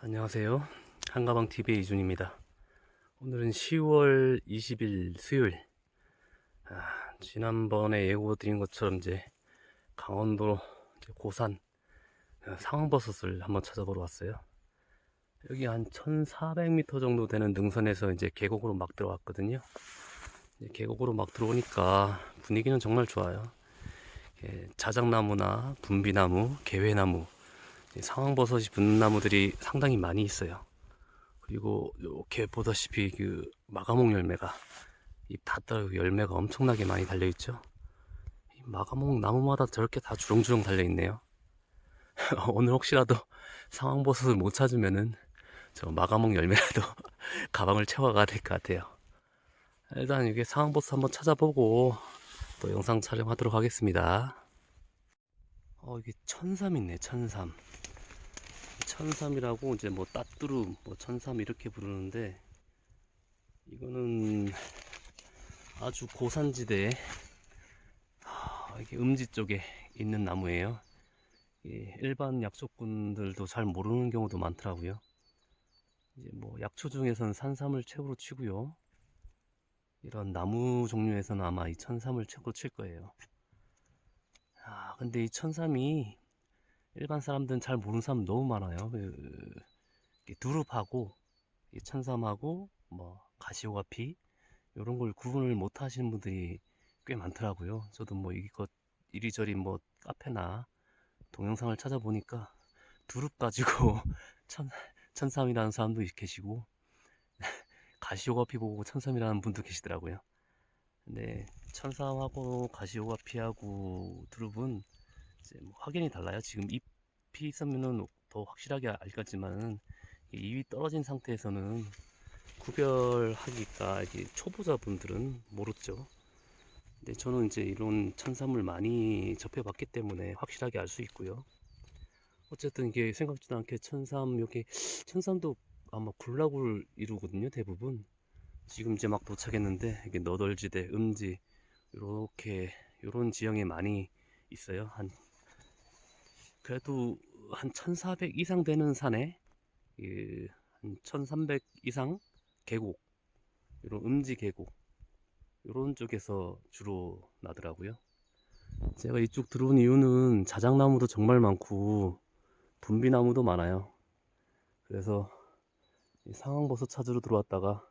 안녕하세요. 한가방 TV의 이준입니다. 오늘은 10월 20일 수요일. 아, 지난번에 예고 드린 것처럼 이제 강원도 이제 고산 어, 상황버섯을 한번 찾아보러 왔어요. 여기 한 1400m 정도 되는 능선에서 이제 계곡으로 막 들어왔거든요. 계곡으로 막 들어오니까 분위기는 정말 좋아요. 예, 자작나무나 분비나무, 개회나무, 이 상황버섯이 붙는 나무들이 상당히 많이 있어요. 그리고 이렇게 보다시피 그 마가목 열매가 잎 닫다가 열매가 엄청나게 많이 달려 있죠. 이 마가목 나무마다 저렇게 다 주렁주렁 달려 있네요. 오늘 혹시라도 상황버섯을 못 찾으면은 저 마가목 열매라도 가방을 채워가야 될 것 같아요. 일단 이게 상황버섯 한번 찾아보고 또 영상 촬영하도록 하겠습니다. 어 이게 천삼 있네 천삼. 천삼이라고 이제 뭐 따뚜루 뭐 천삼 이렇게 부르는데 이거는 아주 고산지대에 하, 이게 음지 쪽에 있는 나무예요. 이 일반 약초꾼들도 잘 모르는 경우도 많더라고요. 이제 뭐 약초 중에서는 산삼을 최고로 치고요. 이런 나무 종류에서는 아마 이 천삼을 최고로 칠 거예요. 아, 근데 이 천삼이 일반 사람들은 잘 모르는 사람 너무 많아요. 그, 두릅하고 이 천삼하고 뭐 가시오가피 이런 걸 구분을 못 하시는 분들이 꽤 많더라고요. 저도 뭐 이것 이리저리 뭐 카페나 동영상을 찾아보니까 두릅 가지고 천 천삼이라는 사람도 계시고 가시오가피 보고 천삼이라는 분도 계시더라고요. 근데 천삼하고 가시오가 피하고 두릅은 이제 뭐 확연히 달라요. 지금 잎이 있으면은 더 확실하게 알겠지만은 잎이 떨어진 상태에서는 구별하기가 이게 초보자분들은 모르죠. 근데 저는 이제 이런 천삼을 많이 접해봤기 때문에 확실하게 알 수 있고요. 어쨌든 이게 생각지도 않게 천삼 여기 천삼도 아마 굴락을 이루거든요 대부분. 지금 이제 막 도착했는데 이게 너덜지대, 음지 요렇게 요런 지형에 많이 있어요. 한 그래도 한 1400 이상 되는 산에 그, 한1300 이상 계곡 이런 음지 계곡 이런 쪽에서 주로 나더라고요. 제가 이쪽 들어온 이유는 자작나무도 정말 많고 분비나무도 많아요. 그래서 이 상황버섯 찾으러 들어왔다가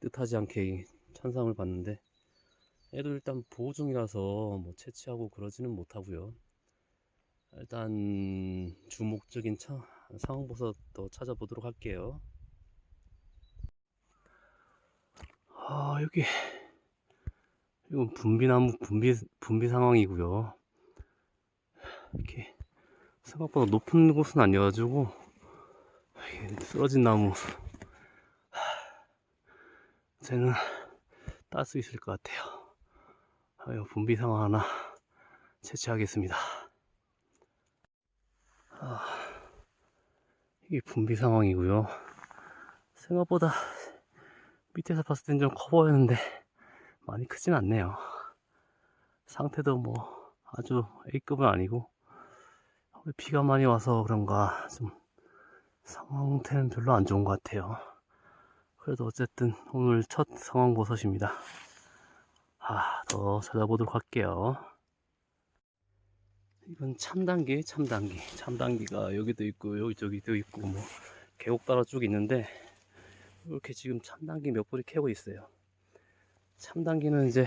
뜻하지 않게 이 천상을 봤는데 애도 일단 보호 중이라서 뭐 채취하고 그러지는 못하고요. 일단 주목적인 차, 상황버섯 더 찾아보도록 할게요. 아 여기 이건 분비나무 분비 분비 상황이고요. 이렇게 생각보다 높은 곳은 아니어가지고 쓰러진 나무 쟤는 딸 수 있을 것 같아요. 아유, 분비 상황 하나 채취하겠습니다. 아, 이게 분비 상황이고요. 생각보다 밑에서 봤을 땐 좀 커 보였는데 많이 크진 않네요. 상태도 뭐 아주 A급은 아니고 비가 많이 와서 그런가 좀 상태는 별로 안 좋은 것 같아요. 그래도 어쨌든 오늘 첫 상황 버섯입니다. 아, 더 찾아보도록 할게요. 이건 참단기, 참단기. 참단기가 여기도 있고, 여기 저기도 있고, 뭐, 계곡 따라 쭉 있는데, 이렇게 지금 참단기 몇 뿌리 캐고 있어요. 참단기는 이제,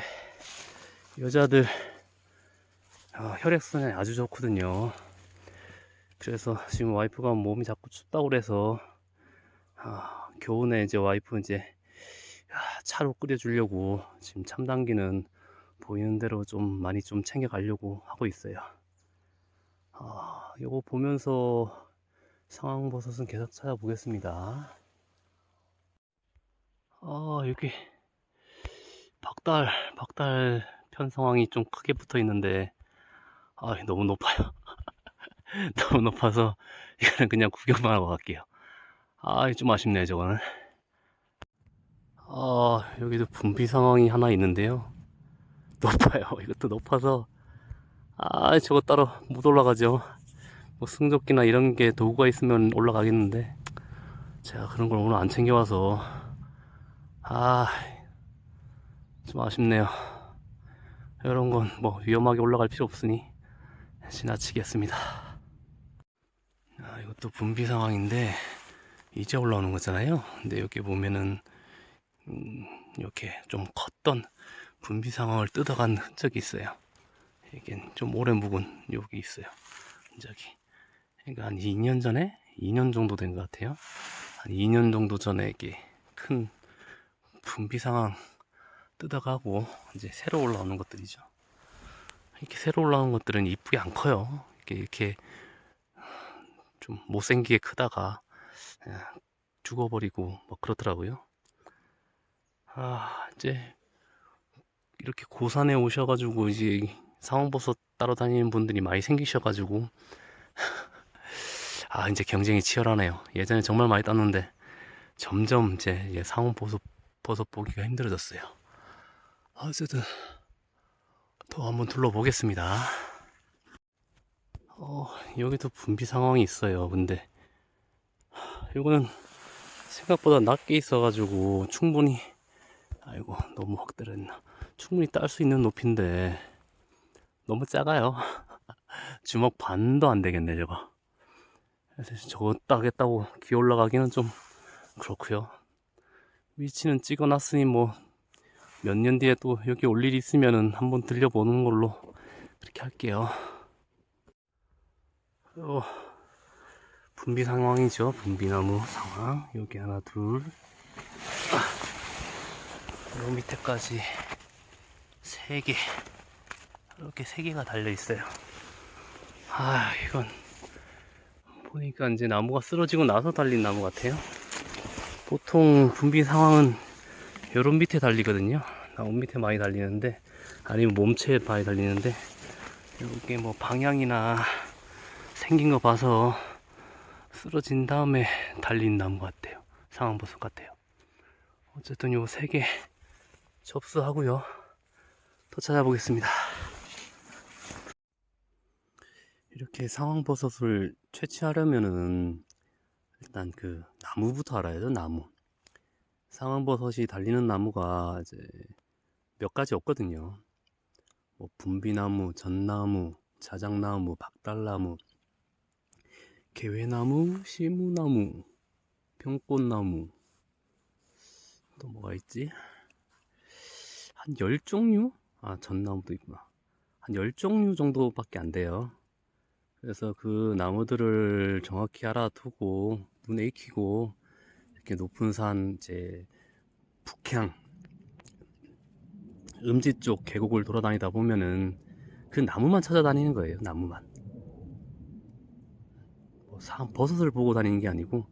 여자들, 어, 혈액순환에 아주 좋거든요. 그래서 지금 와이프가 몸이 자꾸 춥다고 그래서, 아, 교훈에 이제 와이프 이제, 아, 차로 끓여주려고 지금 참당기는 보이는 대로 좀 많이 좀 챙겨가려고 하고 있어요. 아, 요거 보면서 상황버섯은 계속 찾아보겠습니다. 아, 여기 박달, 박달 편 상황이 좀 크게 붙어 있는데, 아, 너무 높아요. 너무 높아서 이거는 그냥 구경만 하고 갈게요. 아, 좀 아쉽네요, 저거는. 아, 여기도 분비 상황이 하나 있는데요. 높아요. 이것도 높아서, 아, 저거 따로 못 올라가죠. 뭐 승조기나 이런 게 도구가 있으면 올라가겠는데, 제가 그런 걸 오늘 안 챙겨와서 아, 좀 아쉽네요. 이런 건 뭐 위험하게 올라갈 필요 없으니 지나치겠습니다. 아, 이것도 분비 상황인데 이제 올라오는 거잖아요. 근데 여기 보면은 음, 이렇게 좀 컸던 분비 상황을 뜯어간 흔적이 있어요. 이게 좀 오래 묵은 여기 있어요. 흔적이. 그러니까 한 2년 전에 2년 정도 된 것 같아요. 한 2년 정도 전에 이게 큰 분비 상황 뜯어가고 이제 새로 올라오는 것들이죠. 이렇게 새로 올라오는 것들은 이쁘게 안 커요. 이렇게 이렇게 좀 못생기게 크다가 죽어버리고 뭐 그렇더라고요. 아 이제 이렇게 고산에 오셔가지고 이제 상황버섯 따러 다니는 분들이 많이 생기셔가지고 아 이제 경쟁이 치열하네요. 예전에 정말 많이 땄는데 점점 이제 상황버섯 버섯 보기가 힘들어졌어요. 아, 어쨌든 더 한번 둘러보겠습니다. 어 여기도 분비 상황이 있어요. 근데 하, 이거는 생각보다 낮게 있어가지고 충분히 아이고 너무 확 때렸나 충분히 딸 수 있는 높이인데 너무 작아요. 주먹 반도 안 되겠네 그래서 저거 따겠다고 기어 올라가기는 좀 그렇고요. 위치는 찍어놨으니 뭐 몇 년 뒤에 또 여기 올 일이 있으면은 한번 들려보는 걸로 그렇게 할게요. 어, 분비 상황이죠. 분비나무 상황. 여기 하나 둘 요 밑에까지 세개 이렇게 세 개가 달려 있어요. 아 이건 보니까 이제 나무가 쓰러지고 나서 달린 나무 같아요. 보통 분비 상황은 요런 밑에 달리거든요. 나무 밑에 많이 달리는데 아니면 몸체에 많이 달리는데 이게 뭐 방향이나 생긴 거 봐서 쓰러진 다음에 달린 나무 같아요. 상황버섯 같아요. 어쨌든 요 세 개 접수하고요. 또 찾아보겠습니다. 이렇게 상황버섯을 채취하려면은 일단 그 나무부터 알아야 죠 나무. 상황버섯이 달리는 나무가 이제 몇 가지 없거든요. 뭐 분비나무, 전나무, 자작나무, 박달나무, 개회나무, 시무나무, 병꽃나무, 또 뭐가 있지? 한 10종류? 아, 전나무도 있구나. 한 10종류 정도밖에 안 돼요. 그래서 그 나무들을 정확히 알아두고, 눈에 익히고, 이렇게 높은 산, 이제, 북향, 음지 쪽 계곡을 돌아다니다 보면은 그 나무만 찾아다니는 거예요, 나무만. 뭐 사- 버섯을 보고 다니는 게 아니고,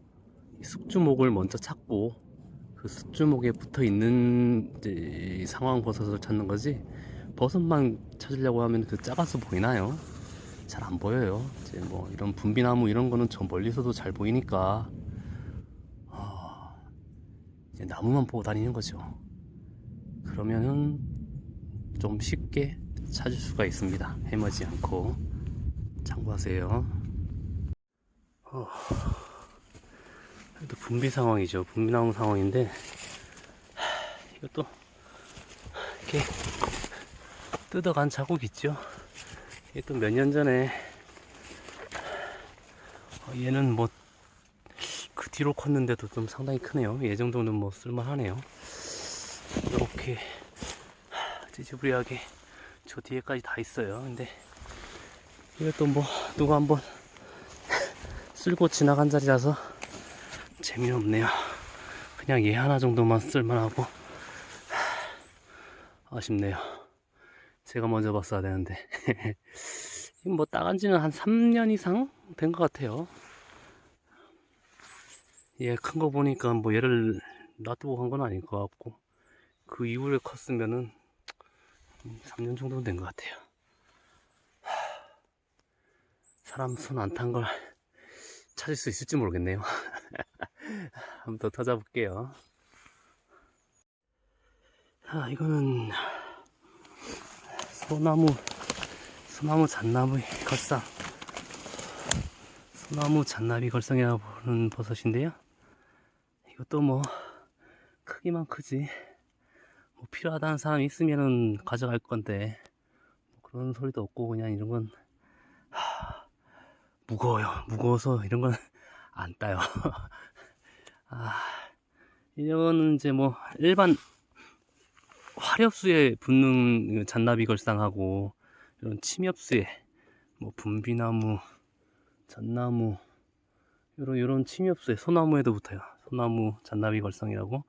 이 숙주목을 먼저 찾고, 그 숫주목에 붙어 있는 상황 버섯을 찾는 거지 버섯만 찾으려고 하면 그 작아서 보이나요? 잘 안 보여요. 이제 뭐 이런 분비나무 이런 거는 저 멀리서도 잘 보이니까 어, 이제 나무만 보고 다니는 거죠. 그러면은 좀 쉽게 찾을 수가 있습니다. 헤매지 않고 참고하세요. 어. 또 분비 상황이죠. 분비 나온 상황인데 하, 이것도 이렇게 뜯어간 자국 있죠. 이게 또 몇 년 전에 어, 얘는 뭐 그 뒤로 컸는데도 좀 상당히 크네요. 얘 정도는 뭐 쓸만하네요. 이렇게 찌지부리하게 저 뒤에까지 다 있어요. 근데 이것도 뭐 누가 한번 쓸고 지나간 자리라서 재미없네요. 그냥 얘 하나 정도만 쓸만하고 하, 아쉽네요. 제가 먼저 봤어야 되는데 뭐 따간 지는 한 3년 이상 된 것 같아요. 얘 큰 거 보니까 뭐 얘를 놔두고 간 건 아닐 것 같고 그 이후에 컸으면은 3년 정도는 된 것 같아요. 하, 사람 손 안 탄 걸 찾을 수 있을지 모르겠네요. 한번 더 찾아볼게요. 아, 이거는 소나무, 소나무 잣나무 걸상. 소나무 잣나비 걸상이라고 부르는 버섯인데요. 이것도 뭐 크기만 크지 뭐 필요하다는 사람이 있으면은 가져갈 건데 뭐 그런 소리도 없고 그냥 이런 건 하, 무거워요 무거워서 이런 건 안 따요 아 이거는 이제 뭐 일반 화렵수에 붙는 그 잔나비 걸상하고 이런 침엽수에 뭐 분비나무, 잣나무 이런 이런 침엽수에 소나무에도 붙어요. 소나무 잔나비 걸상이라고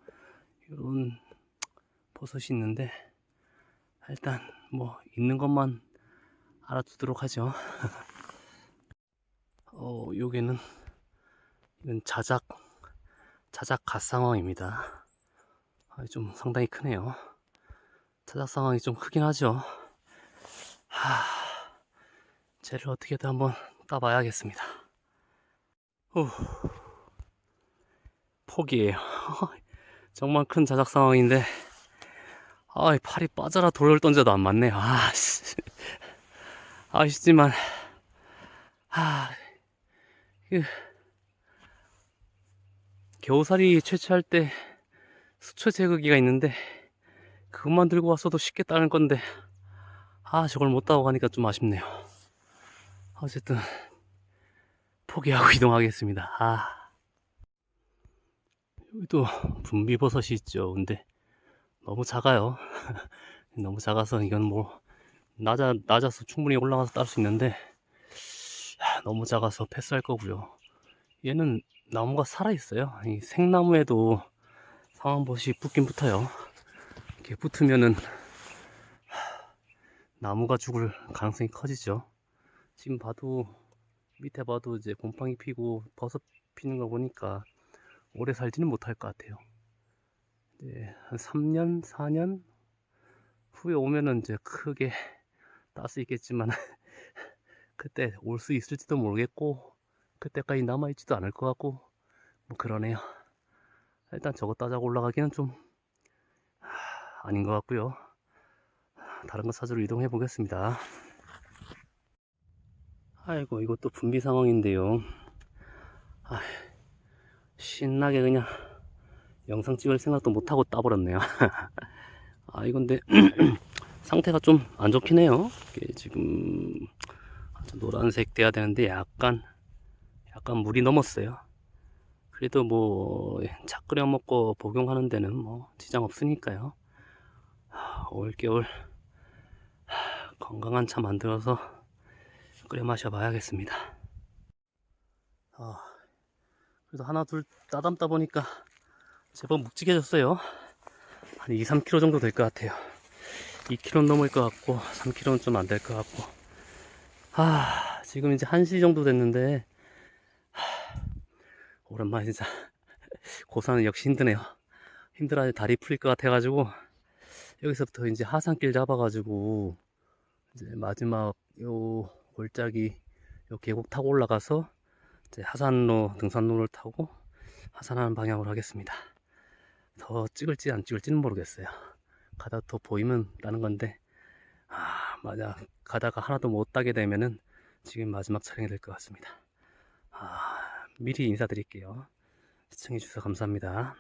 이런 버섯이 있는데 일단 뭐 있는 것만 알아두도록 하죠. 어 요게는 이건 자작 자작 갓 상황입니다. 아, 좀 상당히 크네요. 자작 상황이 좀 크긴 하죠. 하, 쟤를 어떻게든 한번 따봐야겠습니다. 후, 포기해요. 정말 큰 자작 상황인데, 아, 팔이 빠져라 돌을 던져도 안 맞네. 아, 씨. 아쉽지만, 아, 그, 겨우살이 채취할 때 수초 제거기가 있는데, 그것만 들고 왔어도 쉽게 따는 건데, 아, 저걸 못 따고 가니까 좀 아쉽네요. 어쨌든, 포기하고 이동하겠습니다. 아. 여기도 분비버섯이 있죠. 근데, 너무 작아요. 너무 작아서 이건 뭐, 낮아, 낮아서 충분히 올라가서 딸 수 있는데, 아, 너무 작아서 패스할 거고요. 얘는 나무가 살아있어요. 이 생나무에도 상황버섯이 붙긴 붙어요. 이렇게 붙으면은 나무가 죽을 가능성이 커지죠. 지금 봐도 밑에 봐도 이제 곰팡이 피고 버섯 피는 거 보니까 오래 살지는 못할 것 같아요. 이제 한 3년, 4년 후에 오면은 이제 크게 딸 수 있겠지만 그때 올 수 있을지도 모르겠고 그때까지 남아있지도 않을 것 같고 뭐 그러네요. 일단 저거 따자고 올라가기는 좀 아닌 것 같고요. 다른 거 찾으러 이동해 보겠습니다. 아이고 이것도 분비 상황인데요. 아, 신나게 그냥 영상 찍을 생각도 못하고 따버렸네요. 아 이건데 상태가 좀 안 좋긴 해요. 이게 지금 아주 노란색 돼야 되는데 약간 약간 물이 넘었어요. 그래도 뭐 차 끓여 먹고 복용하는 데는 뭐 지장 없으니까요. 올겨울 건강한 차 만들어서 끓여 마셔봐야겠습니다. 아, 그래도 하나 둘 따담다 보니까 제법 묵직해졌어요. 한 2, 3kg 정도 될 것 같아요. 2kg 넘을 것 같고 3kg는 좀 안 될 것 같고 아 지금 이제 1시 정도 됐는데 하, 오랜만에 진짜 고사는 역시 힘드네요. 힘들어야 다리 풀릴 것 같아가지고 여기서부터 이제 하산길 잡아가지고 이제 마지막 요 골짜기 요 계곡 타고 올라가서 이제 하산로 등산로를 타고 하산하는 방향으로 하겠습니다. 더 찍을지 안 찍을지는 모르겠어요. 가다 더 보이면 따는 건데 아 만약 가다가 하나도 못 따게 되면은 지금 마지막 촬영이 될 것 같습니다. 아 미리 인사드릴게요. 시청해주셔서 감사합니다.